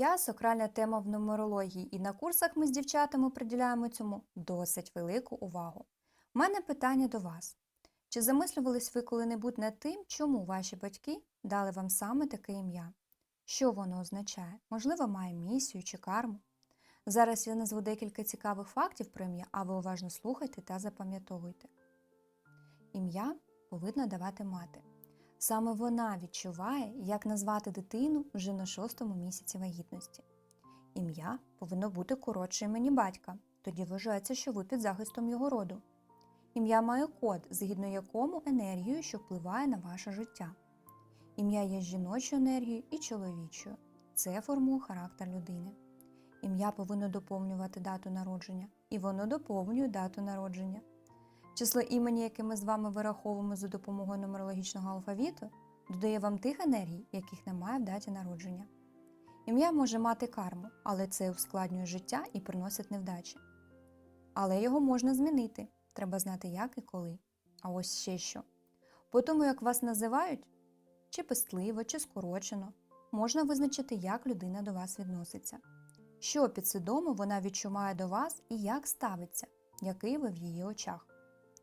Я сакральна тема в нумерології, і на курсах ми з дівчатами приділяємо цьому досить велику увагу. У мене питання до вас. Чи замислювались ви коли-небудь над тим, чому ваші батьки дали вам саме таке ім'я? Що воно означає? Можливо, має місію чи карму? Зараз я назву декілька цікавих фактів про ім'я, а ви уважно слухайте та запам'ятовуйте. Ім'я повинна давати мати. Саме вона відчуває, як назвати дитину вже на шостому місяці вагітності. Ім'я повинно бути коротше імені батька, тоді вважається, що ви під захистом його роду. Ім'я має код, згідно якому енергію, що впливає на ваше життя. Ім'я є жіночою енергією і чоловічою. Це формує характер людини. Ім'я повинно доповнювати дату народження, і воно доповнює дату народження. Число імені, яке ми з вами вираховуємо за допомогою нумерологічного алфавіту, додає вам тих енергій, яких немає в даті народження. Ім'я може мати карму, але це ускладнює життя і приносить невдачі. Але його можна змінити. Треба знати, як і коли. А ось ще що. По тому, як вас називають, чи пестливо, чи скорочено, можна визначити, як людина до вас відноситься, що підсвідомо вона відчуває до вас і як ставиться, який ви в її очах.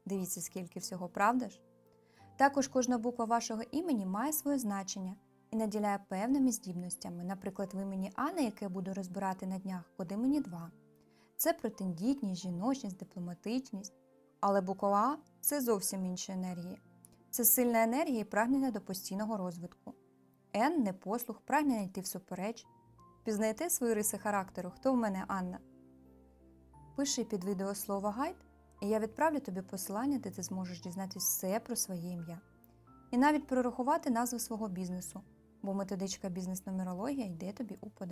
Дивіться, скільки всього, правда ж? Також кожна буква вашого імені має своє значення і наділяє певними здібностями. Наприклад, в імені Анни, яке я буду розбирати на днях, код імені 2. Це претендітність, жіночність, дипломатичність. Але буква А це зовсім інші енергії. Це сильна енергія і прагнення до постійного розвитку. Н непослух, прагнення йти всупереч. Пізнаєте свої риси характеру, хто в мене Анна? Пиши під відео слово гайд, і я відправлю тобі посилання, де ти зможеш дізнатися все про своє ім'я. І навіть прорахувати назву свого бізнесу, бо методичка бізнес-нумерологія йде тобі у подарунок.